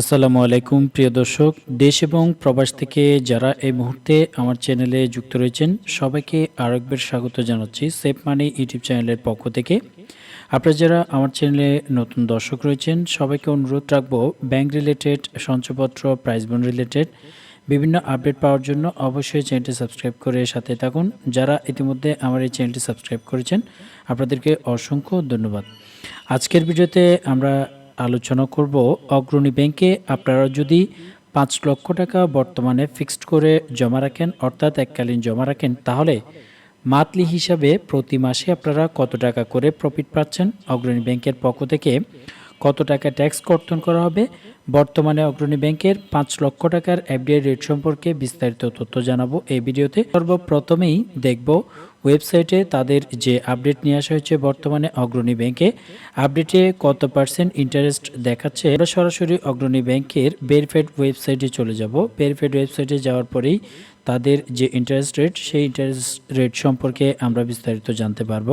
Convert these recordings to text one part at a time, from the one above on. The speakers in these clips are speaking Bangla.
আসসালামু আলাইকুম, প্রিয় দর্শক। দেশ এবং প্রবাস থেকে যারা এই মুহূর্তে আমার চ্যানেলে যুক্ত রয়েছেন, সবাইকে আরেকবার স্বাগত জানাচ্ছি সেফ মানি ইউটিউব চ্যানেলের পক্ষ থেকে। আপনারা যারা আমার চ্যানেলে নতুন দর্শক রয়েছেন, সবাইকে অনুরোধ রাখব ব্যাংক রিলেটেড সঞ্চয়পত্র প্রাইস বন্ড রিলেটেড বিভিন্ন আপডেট পাওয়ার জন্য অবশ্যই চ্যানেলটি সাবস্ক্রাইব করে সাথে থাকুন। যারা ইতিমধ্যে আমার এই চ্যানেলটি সাবস্ক্রাইব করেছেন, আপনাদেরকে অসংখ্য ধন্যবাদ। আজকের ভিডিওতে আমরা আলোচনা করব। অগ্রণী ব্যাংকে আপনারা যদি পাঁচ লক্ষ টাকা বর্তমানে ফিক্সড করে জমা রাখেন, অর্থাৎ এককালীন জমা রাখেন, তাহলে মাতলি হিসাবে প্রতি মাসে আপনারা কত টাকা করে প্রফিট পাচ্ছেন? অগ্রণী ব্যাংকের পক্ষ থেকে কত টাকা ট্যাক্স কর্তন করা হবে? বর্তমানে অগ্রণী ব্যাংকের পাঁচ লক্ষ টাকার এফডিআই রেট সম্পর্কে বিস্তারিত তথ্য জানাব এই ভিডিওতে। সর্বপ্রথমেই দেখব ওয়েবসাইটে তাদের যে আপডেট নিয়ে আসা হয়েছে বর্তমানে অগ্রণী ব্যাংকে, আপডেটে কত পার্সেন্ট ইন্টারেস্ট দেখাচ্ছে, আমরা সরাসরি অগ্রণী ব্যাংকের বেরফেড ওয়েবসাইটে চলে যাব। বেরফেড ওয়েবসাইটে যাওয়ার পরেই তাদের যে ইন্টারেস্ট রেট সেই ইন্টারেস্ট রেট সম্পর্কে আমরা বিস্তারিত জানতে পারব।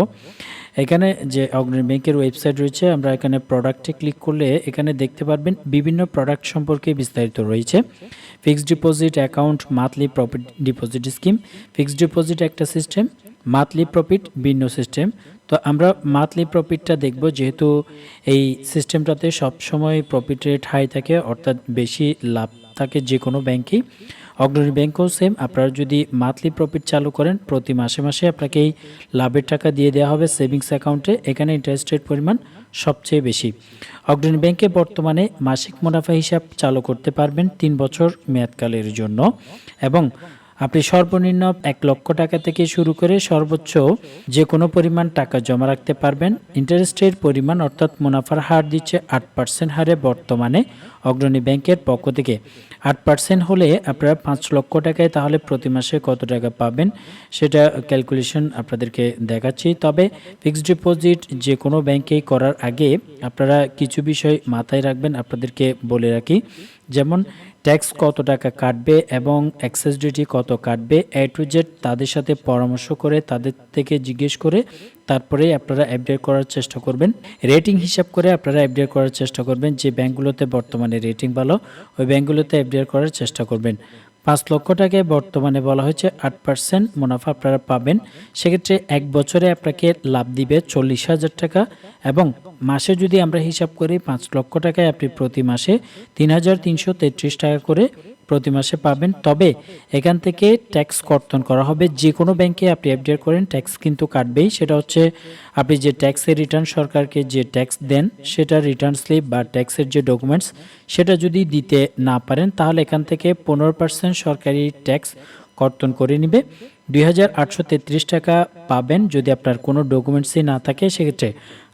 এখানে যে অগ্রণী ব্যাংকের ওয়েবসাইট রয়েছে, আমরা এখানে প্রোডাক্টে ক্লিক করলে এখানে দেখতে পারবেন বিভিন্ন প্রোডাক্ট সম্পর্কে বিস্তারিত রয়েছে। Fixed deposit account monthly profit deposit scheme fixed deposit একটা সিস্টেম মান্থলি প্রফিট ভিন্ন সিস্টেম তো আমরা মান্থলি প্রফিটটা দেখব যেহেতু এই সিস্টেমটাতে সবসময় প্রফিট রেট হাই থাকে, অর্থাৎ বেশি লাভ থাকে যে কোনো ব্যাংকেই। অগ্রণী ব্যাংকও সেম আপনারা যদি মান্থলি প্রফিট চালু করেন, প্রতি মাসে মাসে আপনাকে এই লাভের টাকা দিয়ে দেওয়া হবে সেভিংস অ্যাকাউন্টে এখানে ইন্টারেস্ট রেট পরিমাণ সবচেয়ে বেশি। অগ্রণী ব্যাংকে বর্তমানে মাসিক মুনাফা হিসাব চালু করতে পারবেন তিন বছর মেয়াদকালের জন্য। এবং আপনি সর্বনিম্ন এক লক্ষ টাকা থেকে শুরু করে সর্বোচ্চ যে কোনো পরিমাণ টাকা জমা রাখতে পারবেন। ইন্টারেস্টের পরিমাণ অর্থাৎ মুনাফার হার দিচ্ছে আট পার্সেন্ট হারে বর্তমানে অগ্রণী ব্যাংকের পক্ষ থেকে। আট পার্সেন্ট হলে আপনারা পাঁচ লক্ষ টাকায় তাহলে প্রতি মাসে কত টাকা পাবেন সেটা ক্যালকুলেশন আপনাদেরকে দেখাচ্ছি। তবে ফিক্সড ডিপোজিট যে কোনো ব্যাংকেই করার আগে আপনারা কিছু বিষয় মাথায় রাখবেন, আপনাদেরকে বলে রাখি। যেমন ট্যাক্স কত টাকা কাটবে এবং অ্যাক্সেস ডিউটি কত কাটবে এ টু জেড তাদের সাথে পরামর্শ করে, তাদের থেকে জিজ্ঞেস করে তারপরে আপনারা অ্যাপডেট করার চেষ্টা করবেন। রেটিং হিসাব করে আপনারা অ্যাপডেট করার চেষ্টা করবেন যে ব্যাঙ্কগুলোতে বর্তমানে রেটিং ভালো, ওই ব্যাঙ্কগুলোতে অ্যাপডেট করার চেষ্টা করবেন। পাঁচ লক্ষ টাকায় বর্তমানে বলা হয়েছে আট পার্সেন্ট মুনাফা আপনারা পাবেন। সেক্ষেত্রে এক বছরে আপনাকে লাভ দিবে চল্লিশ হাজার টাকা এবং মাসে যদি আমরা হিসাব করি পাঁচ লক্ষ টাকায় আপনি প্রতি মাসে তিন হাজার তিনশো তেত্রিশ টাকা করে প্রতি মাসে পাবেন। তবে এখান থেকে ট্যাক্স কর্তন করা হবে। যে কোনো ব্যাংকে আপনি আপডেট করেন ট্যাক্স কিন্তু কাটবেই। সেটা হচ্ছে আপনি যে ট্যাক্সের রিটার্ন সরকারকে যে ট্যাক্স দেন, সেটা রিটার্ন স্লিপ বা ট্যাক্সের যে ডকুমেন্টস সেটা যদি দিতে না পারেন, তাহলে এখান থেকে পনেরো পার্সেন্ট সরকারি ট্যাক্স কর্তন করে নেবে। দুই টাকা পাবেন যদি আপনার কোনো ডকুমেন্টসই না থাকে সেক্ষেত্রে।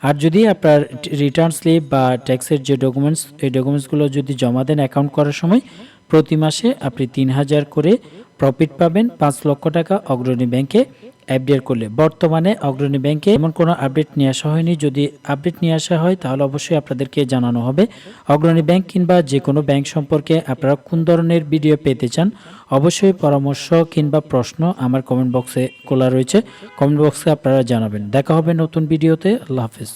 আর যদি আপনার রিটার্ন স্লিপ বা ট্যাক্সের যে ডকুমেন্টস এই ডকুমেন্টসগুলো যদি জমা দেন অ্যাকাউন্ট করার সময় প্রতি মাসে আপনি তিন হাজার করে প্রফিট পাবেন, পাঁচ লক্ষ টাকা অগ্রণী ব্যাংকে আপডেট করলে। বর্তমানে অগ্রণী ব্যাংকে এমন কোনো আপডেট নিয়ে আসা হয়নি। যদি আপডেট নিয়ে আসা হয়, তাহলে অবশ্যই আপনাদেরকে জানানো হবে। অগ্রণী ব্যাংক কিংবা যে কোনো ব্যাংক সম্পর্কে আপনারা কোন ধরনের ভিডিও পেতে চান, অবশ্যই পরামর্শ কিংবা প্রশ্ন আমার কমেন্ট বক্সে খোলা রয়েছে। কমেন্ট বক্সে আপনারা জানাবেন। দেখা হবে নতুন ভিডিওতে আল্লাহ হাফিজ।